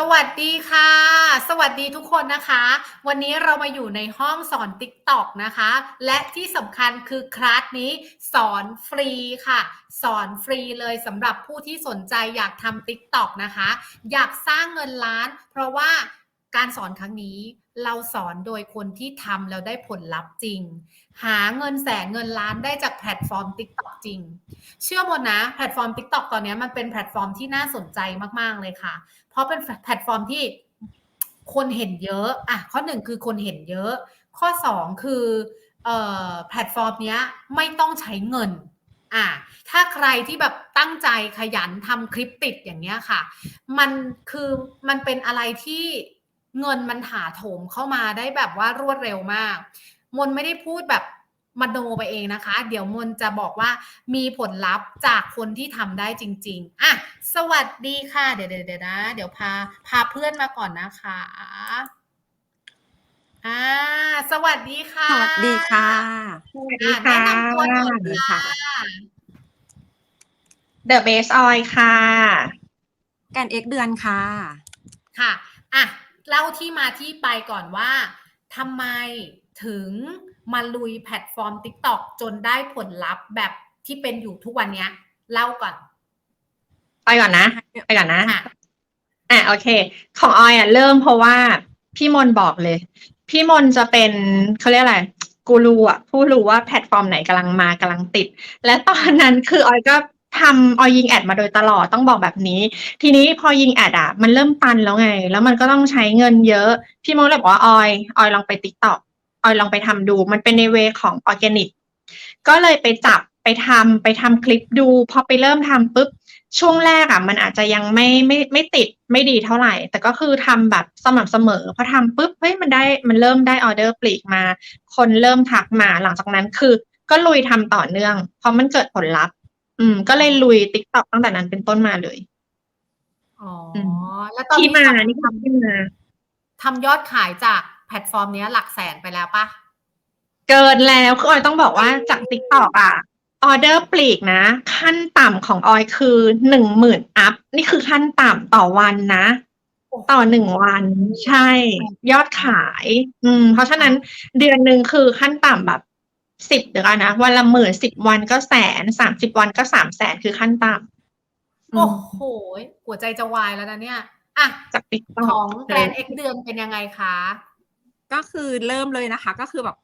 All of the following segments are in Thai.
สวัสดีค่ะ สวัสดีทุกคนนะคะ วันนี้เรามาอยู่ในห้องสอน TikTok นะคะ และที่สำคัญคือคลาสนี้สอนฟรีค่ะ สอนฟรีเลยสำหรับผู้ที่สนใจอยากทำ TikTok นะคะ อยากสร้างเงินล้าน เพราะว่า การสอนครั้งนี้เราสอนโดยคนที่ทำแล้วได้ผลลัพธ์จริง หาเงินแสนเงินล้านได้จากแพลตฟอร์ม TikTok จริง เชื่อหมดนะแพลตฟอร์ม TikTok ตอนนี้มันเป็นแพลตฟอร์มที่น่าสนใจมากๆเลยค่ะ เพราะเป็นแพลตฟอร์มที่คนเห็นเยอะอะข้อหนึ่งคือคนเห็นเยอะ ข้อสองคือเอ่อแพลตฟอร์มเนี้ยไม่ต้องใช้เงินอะถ้าใครที่แบบตั้งใจขยันทำคลิปติดอย่างเงี้ยค่ะ มันคือมันเป็นอะไรที่ เงินมันถาโถมเข้ามาได้แบบว่ารวดเร็วมาก มนไม่ได้พูดแบบมโนไปเองนะคะ เดี๋ยวมนจะบอกว่ามีผลลัพธ์จากคนที่ทำได้จริง ๆอะสวัสดีค่ะ เดี๋ยวเดี๋ยวเดี๋ยวนะ เดี๋ยวพาพาเพื่อนมาก่อนนะคะอ่าสวัสดีค่ะ สวัสดีค่ะสวัสดีอะค่ะแนะนำตัวหน่อยสวัสดีค่ะค่ะ The Base Oil ค่ะแกนเอ็กเดือนค่ะ ค่ะ อะ เล่าที่มาที่ไปก่อนว่าทำไมถึงมาลุยแพลตฟอร์ม TikTok จนได้ผลลัพธ์แบบที่เป็นอยู่ทุกวันเนี้ยเล่าก่อน ไปก่อนนะ ไปก่อนนะค่ะอะโอเค ของออยอะเริ่มเพราะว่าพี่มนบอกเลย พี่มนจะเป็นเขาเรียกอะไรกูรูอะผู้รู้ว่าแพลตฟอร์มไหนกำลังมากำลังติด และตอนนั้นคือออยก็ ทำออยิงแอดมาโดยตลอดต้องบอกแบบนี้ ทีนี้พอยิงแอดอะมันเริ่มตันแล้วไง แล้วมันก็ต้องใช้เงินเยอะ พี่มนเลยบอกว่าออยออยลองไปติ๊กต็อกออยลองไปทำดู มันเป็นในเวของออร์แกนิกก็เลยไปจับไปทำไปทำคลิปดู พอไปเริ่มทำปุ๊บช่วงแรกอะ มันอาจจะยังไม่ไม่ไม่ติดไม่ดีเท่าไหร่ แต่ก็คือทำแบบสม่ำเสมอพอทำปุ๊บเฮ้ยมันได้มันเริ่มได้ออเดอร์ปลีกมา คนเริ่มทักมาหลังจากนั้นคือ ก็ลุยทำต่อเนื่อง เพราะมันเกิดผลลัพธ์ อืม ก็เลยลุยติ๊กต็อกตั้งแต่นั้นเป็นต้นมาเลย อ๋ออืแล้วตอนที่นี้มาทำนี่คือที่มาทำยอดขายจากแพลตฟอร์มเนี้ยหลักแสนไปแล้วปะเกินแล้วคือออยต้องบอกว่าจากติ๊กต็อกอะออเดอร์ปลีกนะ ขั้นต่ำของออยคือหนึ่งหมื่นอัพ นี่คือขั้นต่ำต่อวันนะต่อหนึ่งวันใช่ ยอดขาย อืม เพราะฉะนั้นเดือนหนึ่งคือขั้นต่ำแบบ สิบเดี๋ยวกันนะวันละหมื่นสิบวันก็แสนสามสิบวันก็สามแสนคือขั้นต่ำโอ้โหหัวใจจะวายแล้วนะเนี่ยอะจากติ๊กต็ขออกงแกรนเอ็กเดือนเป็นยังไงคะก็คือเริ่มเลยนะคะ ก็คือแบบ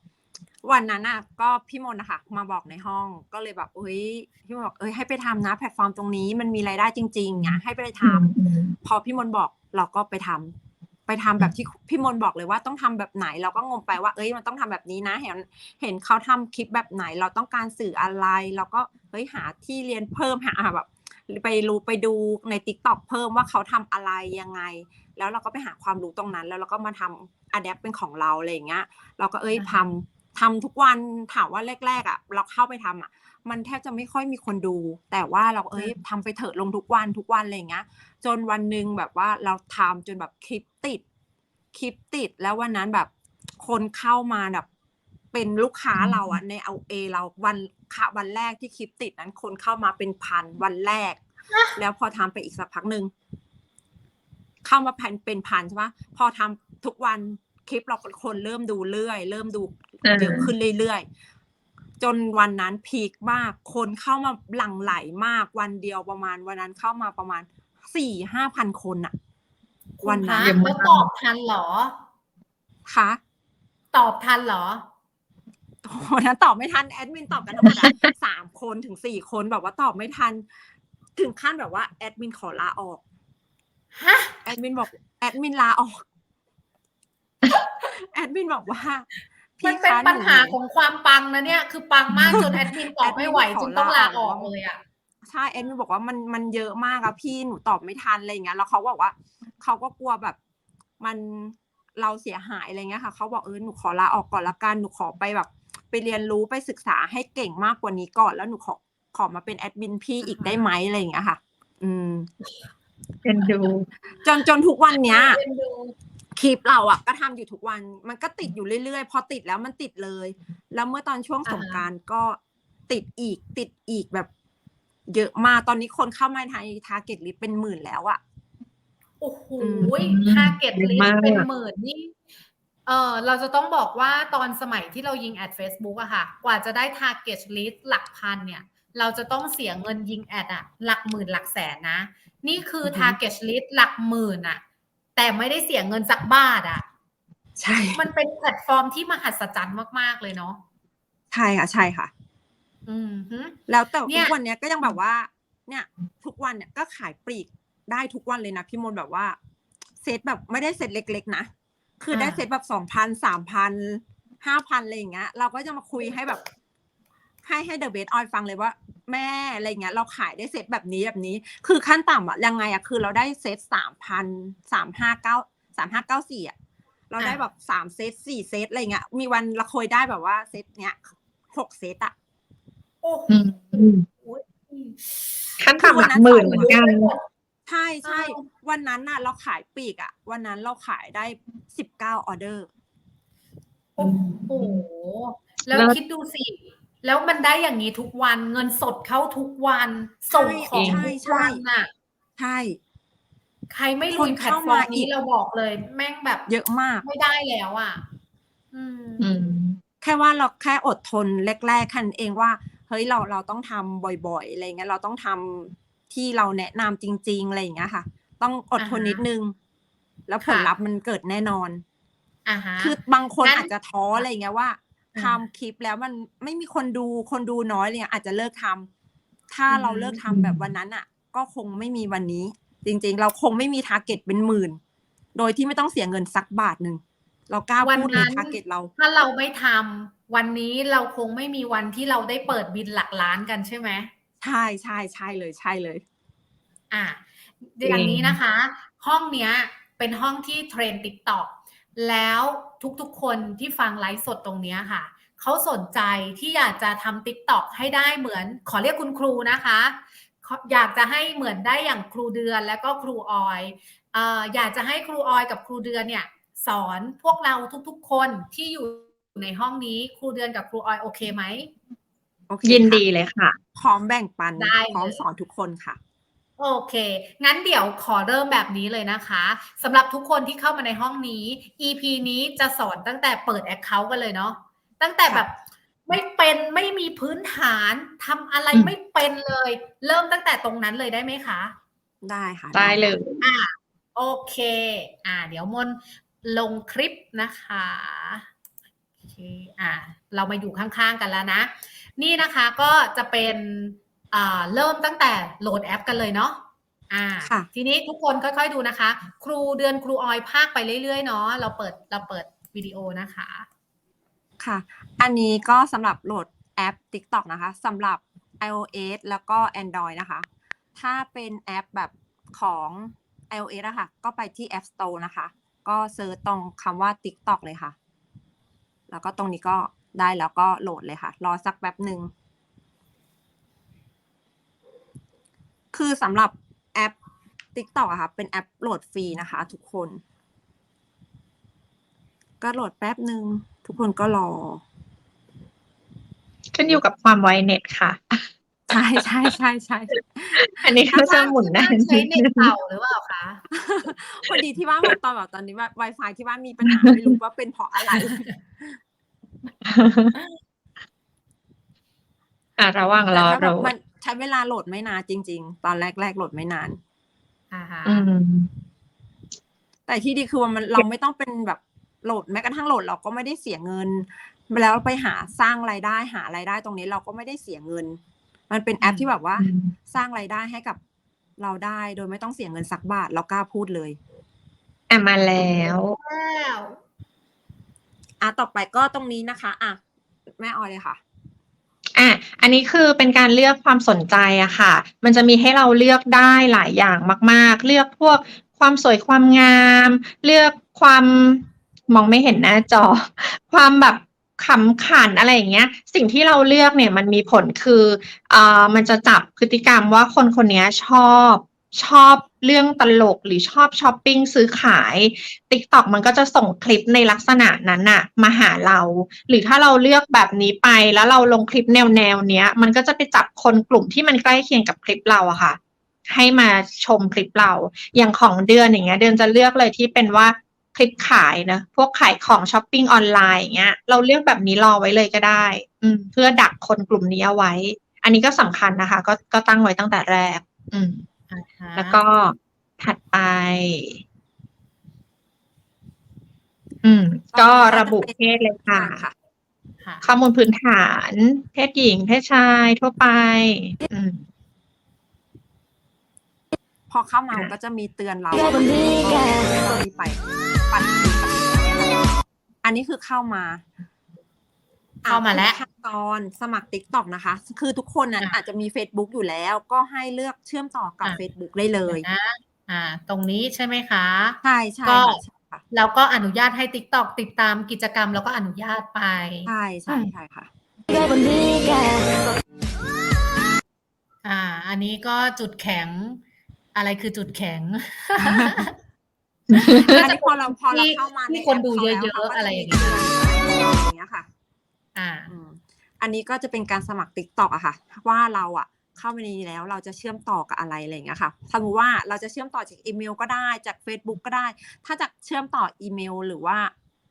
วันนั้นอะก็พี่มนต์นะคะมาบอกในห้องก็เลยแบบเอ้ยพี่มนต์บอกเอ้ยให้ไปทำนะ แพลตฟอร์มตรงนี้มันมีรายได้จริงๆอะให้ไปทำพอพี่มนต์บอกเราก็ไปทำ ไปทำแบบที่พี่มนต์บอกเลยว่าต้องทำแบบไหนเราก็งงไปว่า เอ้ยมันต้องทำแบบนี้นะ เห็นเห็นเขาทำคลิปแบบไหน เราต้องการสื่ออะไร เราก็เฮ้ยหาที่เรียนเพิ่มหาแบบไปรู้ไปดูใน t ิ k t o k เพิ่มว่าเขาทำอะไรยังไง แล้วเราก็ไปหาความรู้ตรงนั้น แล้วเราก็มาทำอัดแอปเป็นของเราอะไรอย่างเงี้ยเราก็เอ้ยอ่าทำทำทุกวันถามว่าแรกๆอะ เราเข้าไปทำอะ มันแทบจะไม่ค่อยมีคนดู แต่ว่าเราเอ้ยทำไปเถอะลงทุกวันทุกวันอะไรอย่างเงี้ย จนวันหนึ่งแบบว่าเราทำจนแบบคลิปติด คลิปติดแล้ววันนั้นแบบคนเข้ามาแบบเป็นลูกค้าเราอะในเอาเอเราวันค่ะวันแรกที่คลิปติดนั้น คนเข้ามาเป็นพันวันแรก แล้วพอทำไปอีกสักพักหนึ่งเข้ามาพันเป็นพันใช่ปะพอทำทุกวันคลิปเราคนเริ่มดูเรื่อย เริ่มดูอ่าเยอะขึ้นเรื่อยๆ จนวันนั้นพีคมาก คนเข้ามาหลั่งไหลมาก วันเดียวประมาณวันนั้นเข้ามาประมาณสี่ห้าพันคนอะวันนั้นคุณพระแล้วตอบทันเหรอค่ะตอบทันเหรอวันนั้นตอบไม่ทันแอดมินตอบกันทั้งหมดอะสามคนถึงสี่คนแบบว่าตอบไม่ทัน ถึงขั้นแบบว่าแอดมินขอลาออกฮะแอดมินบอกแอดมินลาออกแอดมินบอกว่า มัพี่นเป็นคะปัญหานูของความปังนะเนี่ย คือปังมากจนแอดมินตอบไม่ไหวแอดมินขอจึงต้องลาออกลาออกเลยอะใช่แอดมินบอกว่ามันมันเยอะมากอะพี่หนูตอบไม่ทันอะไรอย่างเงี้ยแล้วเขาบอกว่าเขาก็กลัวแบบมันเราเสียหายอะไรเงี้ยค่ะ เขาบอกเออหนูขอลาออกก่อนละกันหนูขอไปแบบ ไปเรียนรู้ไปศึกษาให้เก่งมากกว่านี้ก่อนแล้วหนูขอขอมาเป็นแอดมินพี่อีกได้ไหมอะไรอย่างเงี้ยค่ะ อืมเป็นดู จนจนทุกวันเนี้ยเอ็นดู คลิปเราอะก็ทำอยู่ทุกวัน มันก็ติดอยู่เรื่อยๆ พอติดแล้วมันติดเลย แล้วเมื่อตอนช่วงอ่าฮะสงกรารก็ติดอีกติดอีกแบบ เยอะมากตอนนี้คนเข้ามาในทาร์เก็ตลิสเป็นหมื่นแล้วอะโอ้โหอืมทาร์เก็ตเยอะลิสมากเป็นหมื่นนี่เออเราจะต้องบอกว่าตอนสมัยที่เรายิงแอด Facebook อะค่ะ กว่าจะได้ทาร์เก็ตลิสหลักพันเนี่ย เราจะต้องเสียเงินยิงแอดอะหลักหมื่นหลักแสนนะ นี่คือทาร์เก็ตลิสหลักหมื่นอะ แต่ไม่ได้เสียเงินสักบาทอะใช่ มันเป็นแพลตฟอร์มที่มหัศจรรย์มากๆเลยเนาะใช่ค่ะ ใช่ค่ะ อืมฮึแล้วแต่เนี่ทุยกวันเนี้ยก็ยังแบบว่า เนี่ย ทุกวันเนี่ยก็ขายปลีกได้ทุกวันเลยนะพี่มนต์แบบว่า เซตแบบไม่ได้เซตเล็ก ๆ นะ คือได้เซตแบบสองพันสามพันห้าพันอะไรอย่างเงี้ย เราก็จะมาคุยให้แบบ ให้ให้เดอะเบสออยฟังเลยว่าแม่อะไรเงี้ยเราขายได้เซตแบบนี้แบบนี้ คือขั้นต่ำอะยังไงอะคือเราได้เซตสามพันสามห้าเก้าสามห้าเก้าสี่อะเราได้แบบสามเซตสี่เซตอะไรเงี้ยมีวันเราเคยได้แบบว่าเซตเนี้ยหกเซตอะโอ้โหอืมขั้นคือต่ำหวันลักนั้นหมื่นสองเหมือนกันใช่ใช่อ้าววันนั้นน่ะ เราขายปลีกอะวันนั้นเราขายได้สิบเก้าออเดอร์โอ้โหแล้วแล้วคิดดูสิ แล้วมันได้อย่างนี้ทุกวันเงินสดเข้าทุกวัน ส่งของใช่ทุกใช่วันน่ะ ใช่ ใครไม่คลุนยแพลตเข้าฟอร์มามอีนี้กเราบอกเลย แม่งแบบเยอะมาก ไม่ได้แล้วอะอืมอืมแค่ว่าเราแค่อดทนแรกๆคันเองว่า เฮ้ยเราเราต้องทำบ่อยๆอะไรเงี้ยเราต้องทำที่เราแนะนำจริง ๆอะไรอย่างเงี้ยค่ะ ต้องอดทนอ่าฮะนิดนึง แล้วผลค่ะลัพธ์มันเกิดแน่นอนอ่าฮะคือบางคนงั้นอาจจะท้ออะไรเงี้ยว่าอืม ทำคลิปแล้วมันไม่มีคนดูคนดูน้อยอะไรเลยอาจจะเลิกทำถ้าอืมเราเลิกทำแบบวันนั้นอะ ก็คงไม่มีวันนี้ จริงๆ เราคงไม่มีทาร์เก็ตเป็นหมื่น โดยที่ไม่ต้องเสียเงินสักบาทหนึ่งเรากล้าวันพูดเลยนั้น ทาร์เก็ตเรา ถ้าเราไม่ทำวันนี้เราคงไม่มีวันที่เราได้เปิดบินหลักล้านกันใช่ไหม ใช่ใช่ใช่เลยใช่เลย อะจริงอย่างนี้นะคะ ห้องเนี้ยเป็นห้องที่เทรนติ๊กต็อกแล้ว ทุกๆ คนที่ฟังไลฟ์สดตรงเนี้ยค่ะ เขาสนใจที่อยากจะทำติ๊กต็อกให้ได้เหมือน ขอเรียกคุณครูนะคะเขาอยากจะให้เหมือนได้อย่างครูเดือนแล้วก็ครูออยเอ่ออยากจะให้ครูออยกับครูเดือนเนี่ยสอนพวกเราทุกๆ คนที่อยู่ในห้องนี้ครูเดือนกับครูออยโอเคไหมโอเคยินค่ะดีเลยค่ะ พร้อมแบ่งปันได้เลยพร้อมสอนทุกคนค่ะ โอเค งั้นเดี๋ยวขอเริ่มแบบนี้เลยนะคะสำหรับทุกคนที่เข้ามาในห้องนี้ EP นี้จะสอนตั้งแต่เปิด Account กันเลยเนาะ ตั้งแต่แบบไม่เป็นไม่มีพื้นฐานทำอะไรอืมไม่เป็นเลย เริ่มตั้งแต่ตรงนั้นเลยได้ไหมคะ ได้ค่ะ ได้เลยโอเค อ่า เดี๋ยวมนลงคลิปนะคะโอเคอ่าเรามาอยู่ข้างๆกันแล้วนะ นี่นะคะก็จะเป็นอ่า เริ่มตั้งแต่โหลดแอปกันเลยเนาะอ่าค่ะทีนี้ทุกคนค่อยๆดูนะคะ ครูเดือนครูออยภาคไปเรื่อยๆเนาะเราเปิดเราเปิดวิดีโอนะคะ ค่ะ อันนี้ก็สำหรับโหลดแอป TikTok นะคะสำหรับ iOS แล้วก็ Android นะคะ ถ้าเป็นแอปแบบของ iOS อะค่ะ ก็ไปที่ App Store นะคะ ก็เซิร์ชตรงคำว่า TikTok เลยค่ะ แล้วก็ตรงนี้ก็ได้แล้วก็โหลดเลยค่ะ รอสักแป๊บหนึ่ง คือสำหรับแอป TikTok อะค่ะ เป็นแอปโหลดฟรีนะคะ ทุกคน ก็โหลดแป๊บหนึ่งทุกคนก็รอ ขึ้นอยู่กับความไวเน็ตค่ะ ใช่ใช่ใช่ใช่ อันนี้ก็จะหมุนได้ ใช้เน็ตเก่าหรือเปล่าคะ พอดีที่บ้านผมตอนแบบตอนนี้ว่า Wi-Fi ที่บ้านมีปัญหาไม่รู้ว่าเป็นเพราะอะไร อะระหว่างรแต่อถ้าโหลแบบมัดน ใช้เวลาโหลดไม่นานจริง ๆ ตอนแรกแรกๆโหลดไม่นานอ่าฮะอืม แต่ที่ดีคือว่ามันเราไม่ต้องเป็นแบบโหลดแม้กระทั่งโหลดเราก็ไม่ได้เสียเงิน แล้วไปหาสร้างรายได้หารายได้ตรงนี้เราก็ไม่ได้เสียเงิน มันเป็นแอปที่แบบว่า อืม สร้างรายได้ให้กับเราได้โดยไม่ต้องเสียเงินสักบาทเรากล้าพูดเลย อะมาแล้วแล้วอะต่อไปก็ตรงนี้นะคะ อะ แม่ออยเลยค่ะ อะ อันนี้คือเป็นการเลือกความสนใจอะค่ะ มันจะมีให้เราเลือกได้หลายอย่างมาก ๆ เลือกพวกความสวยความงาม เลือกความมองไม่เห็นหน้าจอ ความแบบขำขันอะไรอย่างเงี้ย สิ่งที่เราเลือกเนี่ยมันมีผลคืออ่ามันจะจับพฤติกรรมว่าคนคนนี้ชอบ ชอบเรื่องตลกหรือชอบช้อปปิ้งซื้อขาย TikTok มันก็จะส่งคลิปในลักษณะนั้นน่ะ มาหาเรา หรือถ้าเราเลือกแบบนี้ไปแล้วเราลงคลิปแนวแนวเนี้ย มันก็จะไปจับคนกลุ่มที่มันใกล้เคียงกับคลิปเราอะค่ะ ให้มาชมคลิปเรา อย่างของเดือนอย่างเงี้ย เดือนจะเลือกเลยที่เป็นว่าคลิปขายนะพวกขายของช้อปปิ้งออนไลน์อย่างเงี้ย เราเลือกแบบนี้รอไว้เลยก็ได้ อืม เพื่อดักคนกลุ่มนี้เอาไว้ อันนี้ก็สำคัญนะคะ ก็ก็ตั้งไว้ตั้งแต่แรก อืม แล้วก็ถัดไป อืม ก็ระบุเพศเลยค่ะค่ะค่ะ ข้อมูลพื้นฐาน เพศหญิง เพศชายทั่วไป อืมพอเข้ามามันก็จะมีเตือนเราแค่คนที่แกก็มีไปปัดอันนี้คือเข้ามา เข้ามาแล้วขั้นตอนสมัคร t ิ k t o k นะคะ คือทุกคนนั้นอะอาจจะมี Facebook อยู่แล้ว ก็ให้เลือกเชื่อมต่อกับอะ Facebook ได้เลยนะอ่า ตรงนี้ใช่ไหมคะ ใช่ใช่ก็ค่ะใช่ค่ะแล้วก็อนุญาตให้ TikTok ติดตามกิจกรรมแล้วก็อนุญาตไป ใช่ใช่ใช่ค่ะแค่คนที่แกอ่า อันนี้ก็จุดแข็ง อะไรคือจุดแข็งอันนี้พอเราพอเราที่เข้ามาที่ในคนดูแปขาแล้วเยอะๆขาก็จอะไรอย่างมีเงี้ยเตือนอย่างเงี้ยค่ะ อ่าอืมอันนี้ก็จะเป็นการสมัคร t ิ k t o k อะค่ะ ว่าเราอะเข้าไปในนี้แล้วเราจะเชื่อมต่อกับอะไรอะไรอย่างเงี้ยค่ะสมมติว่าเราจะเชื่อมต่อจากอีเมลก็ได้จาก Facebook ก็ได้ ถ้าจากเชื่อมต่ออีเมล หรือว่า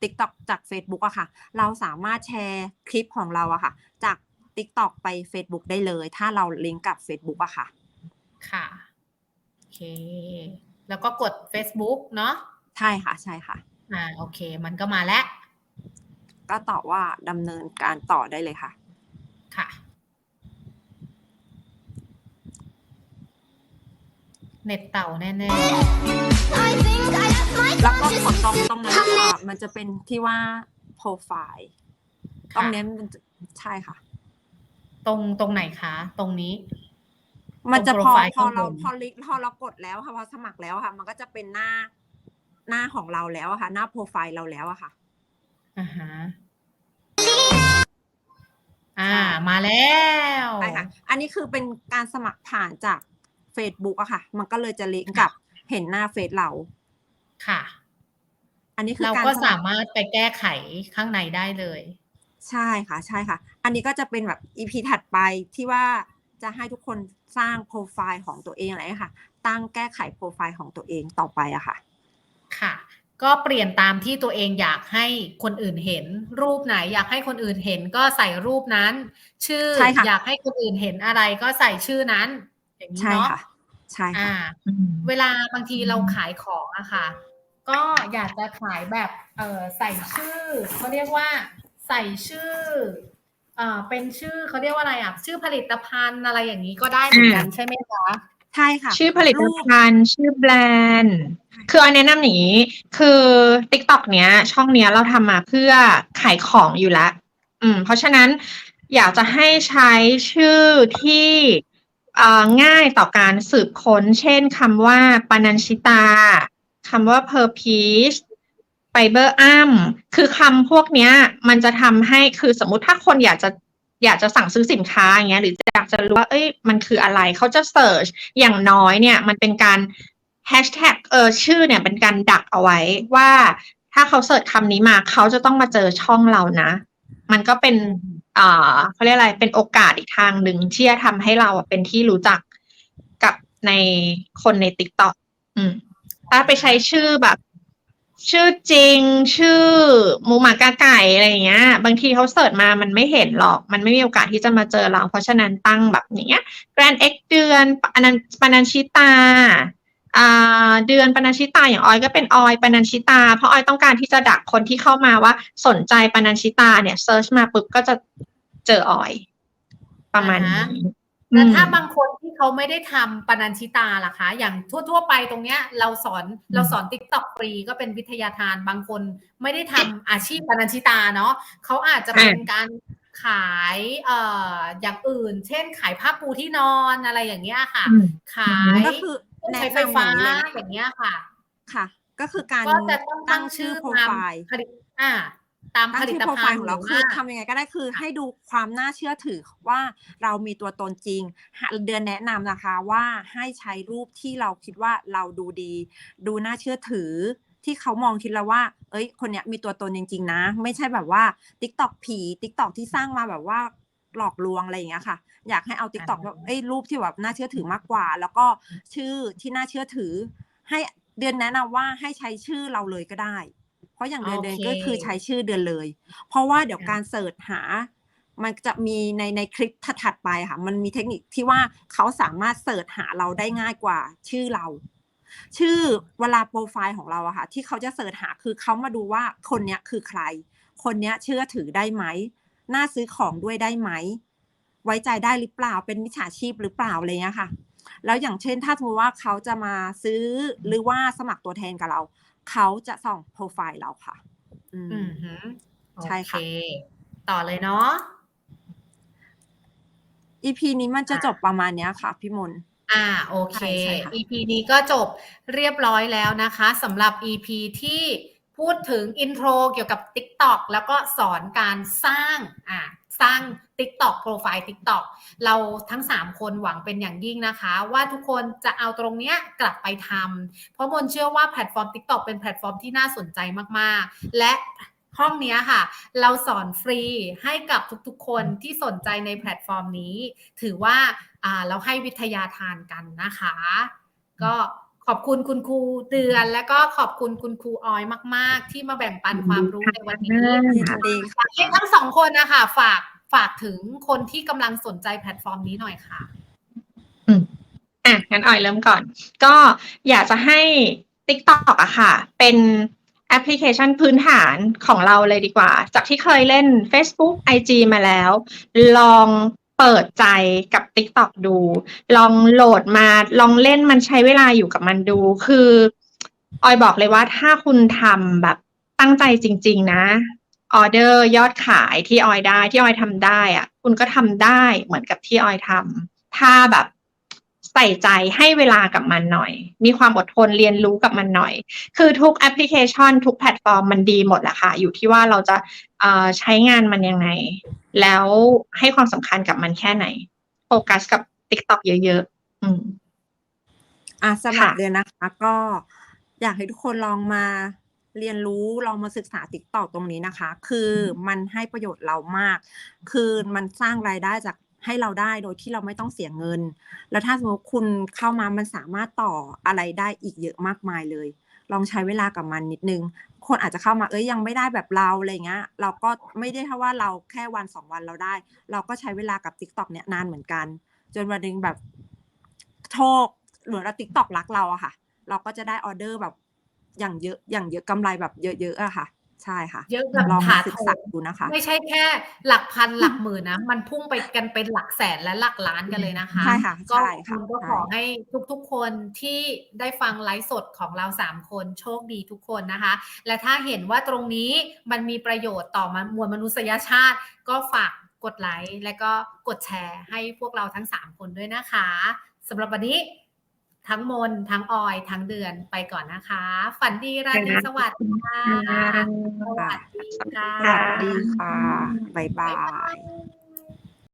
TikTok จาก Facebook อะค่ะ เราสามารถแชร์คลิปของเราอะค่ะ จาก TikTok ไป Facebook ได้เลย ถ้าเราลิงก์กับ Facebook อะค่ะ ค่ะ โอเค แล้วก็กด Facebook เนาะใช่ค่ะ ใช่ค่ะ อ่า โอเค มันก็มาแล้ว ก็ตอบว่าดำเนินการต่อได้เลยค่ะ ค่ะ เน็ตเต่าแน่ I think I left my แล้วก็ conscious ขอตรงตรงนั้นค่ะมันจะเป็นที่ว่าโปรไฟล์ๆตรงค่ะเนี้ยมันจะใช่ค่ะ ตรงตรงไหนคะ ตรงนี้ มันจะตรงพอโปรไฟล์พอข้างบนเราพอลิพอเรากดแล้วค่ะพอสมัครแล้วค่ะ มันก็จะเป็นหน้าหน้าของเราแล้วอะค่ะ หน้าโปรไฟล์เราแล้วอะค่ะ อ่าฮะอ่า มาแล้วใช่ค่ะ อันนี้คือเป็นการสมัครผ่านจาก Facebook อะค่ะ มันก็เลยจะลิงก์กับเห็นหน้าเฟซเรา ค่ะ อันนี้คือเราการก็สสามัครมารถไปแก้ไขข้างในได้เลย ใช่ค่ะ ใช่ค่ะ อันนี้ก็จะเป็นแบบ EP ถัดไปที่ว่าจะให้ทุกคนสร้างโปรไฟล์ของตัวเองอะไรอย่างเงี้ยค่ะ ตั้งแก้ไขโปรไฟล์ของตัวเองต่อไปอะค่ะ ค่ะ ก็เปลี่ยนตามที่ตัวเองอยากให้คนอื่นเห็น รูปไหนอยากให้คนอื่นเห็นก็ใส่รูปนั้น ชื่อใช่ค่ะ อยากให้คนอื่นเห็นอะไรก็ใส่ชื่อนั้น อย่างนี้ใช่เนาะค่ะ ใช่ค่ะอ่า อืม เวลาบางทีเราขายของอะค่ะ ก็อยากจะขายแบบเออใส่ชื่อเขาเรียกว่าใส่ชื่อเอ่อเป็นชื่อเขาเรียกว่าอะไรอะชื่อผลิตภัณฑ์อะไรอย่างนี้ก็ได้เหมือนกันใช่ไหมคะ ใช่ค่ะ ชื่อผลิตรูปภัณฑ์ชื่อแบรนด์คืออันแนะนำอย่างนี้ คือ TikTok เนี้ย ช่องเนี้ยเราทำมาเพื่อขายของอยู่แล้ว อืม เพราะฉะนั้นอยากจะให้ใช้ชื่อที่เอ่อง่ายต่อการสืบค้น เช่นคำว่าปานัญชิตาคำว่า per piece ไ i เบอร์อัมคือคำพวกเนี้ยมันจะทำให้คือสมมุติถ้าคนอยากจะ อยากจะสั่งซื้อสินค้าอย่างเงี้ยหรืออยากจะรู้ว่าเอ้ยมันคืออะไรเขาจะเสิร์ชอย่างน้อยเนี่ย มันเป็นการแฮชแท็กเออชื่อเนี่ยเป็นการดักเอาไว้ว่า ถ้าเขาเสิร์ชคำนี้มาเขาจะต้องมาเจอช่องเรานะ มันก็เป็นอ่าเขาเรียกอะไรเป็นโอกาสอีกทางหนึ่งที่จะทำให้เราเป็นที่รู้จักกับในคนใน t ิ k t o k อืมถ้าไปใช้ชื่อแบบ ชื่อจริง ชื่อหมูหมากาไก่อะไรอย่างเงี้ย บางทีเขาเสิร์ชมามันไม่เห็นหรอก มันไม่มีโอกาสที่จะมาเจอเรา เพราะฉะนั้นตั้งแบบเนี้ย Grand X เดือนปนันปนัญชิตาอ่าเดือนปนัญชิตาอย่างออยก็เป็นออยปนัญชิตา เพราะออยต้องการที่จะดักคนที่เข้ามาว่าสนใจปนัญชิตาเนี่ยเซิร์ชมาปุ๊บก็จะเจอออย ประมาณนี้ แล้วถ้าอืมบางคนที่เขาไม่ได้ทำปนัญชิตาล่ะคะ อย่างทั่ว ๆ ไปตรงเนี้ยเราสอนเราสอนติ๊กต็อกฟรีก็เป็นวิทยาทานบางคนไม่ได้ทำอาชีพปนัญชิตาเนาะเขาอาจจะเป็นการขายเอ่ออย่างอื่น เช่น ขายผ้าปูที่นอนอะไรอย่างเงี้ยค่ะอืมขายก็คือเครื่องแนะใช้ไฟนำอฟ้าย่างนี้เลยนะอย่างเงี้ยค่ะ ค่ะ ก็คือการก็จะต้องตั้งชื่อโปรตามไฟล์ผลิตอ่า ตามตั้ผงลิชื่อตโปรไฟภัณล์ฑ์ของเราหคือว่าทำยังไงก็ได้คือให้ดูความน่าเชื่อถือว่าเรามีตัวตนจริงหาเดือนแนะนำนะคะว่าให้ใช้รูปที่เราคิดว่าเราดูดี ดูน่าเชื่อถือ ที่เขามองคิดแล้วว่า เอ้ย คนเนี้ยมีตัวตนจริง ๆ นะ ไม่ใช่แบบว่า t ิ k t o k ผี t ิ k t o k ที่สร้างมาแบบว่าหลอกลวงอะไรอย่างเงี้ยค่ะ อยากให้เอาติ๊กต็อกแบบเอ้ยรูปที่แบบน่าเชื่อถือมากกว่า แล้วก็ชื่อที่น่าเชื่อถือ ให้เดือนแนะนำว่าให้ใช้ชื่อเราเลยก็ได้เพ ราะอย่างเดือนเดือนก็คือใช้ชื่อเดือนเลย เพราะว่าเดี๋ยวการเสิร์ชหา มันจะมีในในคลิปถัดๆไปค่ะ มันมีเทคนิคที่ว่าเขาสามารถเสิร์ชหาเราได้ง่ายกว่า ชื่อเรา ชื่อเวลาโปรไฟล์ของเราอะค่ะ ที่เขาจะเสิร์ชหาคือเขามาดูว่าคนเนี้ยคือใคร คนเนี้ยเชื่อถือได้ไหมน่าซื้อของด้วยได้ไหม ไว้ใจได้หรือเปล่าเป็นมิจฉาชีพหรือเปล่าอะไรเงี้ยค่ะแล้วอย่างเช่นถ้าสมมติว่าเขาจะมาซื้อหรือว่าสมัครตัวแทนกับเรา เขาจะส่องโปรไฟล์เราค่ะ อืมอืมหือใช่ค่ะโอเต่อเลยเนาะ EP นี้มันจะจบประมาณเนี้ยค่ะ พี่มนต์อ่าโอเคใช่ใช่ค่ะ EP นี้ก็จบเรียบร้อยแล้วนะคะสำหรับ EP ที่พูดถึงอินโทรเกี่ยวกับ TikTok แล้วก็สอนการสร้างอ่า สร้าง TikTok โปรไฟล์ TikTok เราทั้ง 3 คนหวังเป็นอย่างยิ่งนะคะ ว่าทุกคนจะเอาตรงเนี้ยกลับไปทำเพราะมนเชื่อว่าแพลตฟอร์ม TikTok เป็นแพลตฟอร์มที่น่าสนใจมากๆ และห้องเนี้ยค่ะ เราสอนฟรีให้กับทุกๆ คนที่สนใจในแพลตฟอร์มนี้ ถือว่าอ่าเราให้วิทยาทานกันนะคะ ก็ขอบคุณคุณครูเดือน และก็ขอบคุณคุณครูออยมาก ๆ ที่มาแบ่งปันความรู้ในวันนี้ยินดีค่ะให้ทั้งสองคนนะคะฝาก ฝากถึงคนที่กำลังสนใจแพลตฟอร์มนี้หน่อยค่ะอะงั้นออยเริ่มก่อน ก็อยากจะให้ TikTok อะค่ะ เป็นแอปพลิเคชันพื้นฐานของเราเลยดีกว่า จากที่เคยเล่น Facebook IG มาแล้ว ลองเปิดใจกับ TikTok ดู ลองโหลดมาลองเล่นมันใช้เวลาอยู่กับมันดู คือ ออยบอกเลยว่าถ้าคุณทำแบบตั้งใจจริง ๆ นะ ออเดอร์ยอดขายที่ออยได้ที่ออยทำได้อะคุณก็ทำได้เหมือนกับที่ออยทำถ้าแบบใส่ใจให้เวลากับมันหน่อย มีความอดทนเรียนรู้กับมันหน่อย คือทุกแอปพลิเคชัน ทุกแพลตฟอร์มมันดีหมดแหละค่ะ อยู่ที่ว่าเราจะเอ่อใช้งานมันยังไง แล้วให้ความสำคัญกับมันแค่ไหน โฟกัสกับ TikTok เยอะๆ อืมอะสำหรับค่ะเดือนนะคะ ก็อยากให้ทุกคนลองมา เรียนรู้ลองมาศึกษาติ๊กตอกตรงนี้นะคะ คือมันให้ประโยชน์เรามาก คือมันสร้างรายได้จากให้เราได้โดยที่เราไม่ต้องเสียเงิน แล้วถ้าสมมติคุณเข้ามามันสามารถต่ออะไรได้อีกเยอะมากมายเลย ลองใช้เวลากับมันนิดนึง คนอาจจะเข้ามาเอ้ยยังไม่ได้แบบเราอะไรเงี้ย เราก็ไม่ได้แค่ว่าเราแค่วันสองวันเราได้ เราก็ใช้เวลากับ t ิ k t o k เนี่ยนานเหมือนกัน จนวันหนึงแบบโชคเหมือนเรา t ิ k t o k รักเราอะค่ะ เราก็จะได้ออเดอร์แบบ อย่างเยอะอย่างเยอะกำไรแบบเยอะๆอะค่ะ ใช่ค่ะ เยอะแบบลองถามาโถศึกษามดูนะคะ ไม่ใช่แค่ หลักพันหลักหมื่นนะ มันพุ่งไปกันเป็นหลักแสนและหลักล้านกันเลยนะคะ ใช่ค่ะก็ใช่ค่ะคุณก็ใช่ ขอให้ทุกๆคนที่ได้ฟังไลฟ์สดของเราสามคนโชคดีทุกคนนะคะ และถ้าเห็นว่าตรงนี้มันมีประโยชน์ต่อมวลมนุษยชาติ ก็ฝากกดไลค์และก็กดแชร์ให้พวกเราทั้งสามคนด้วยนะคะสำหรับวันนี้ ทั้งมนทั้งออย ทั้งเดือนไปก่อนนะคะ ฝันดีราตรีสวัสดิ์ค่ะสวัสดีค่ะสวัสดีค่ะ บ๊ายบาย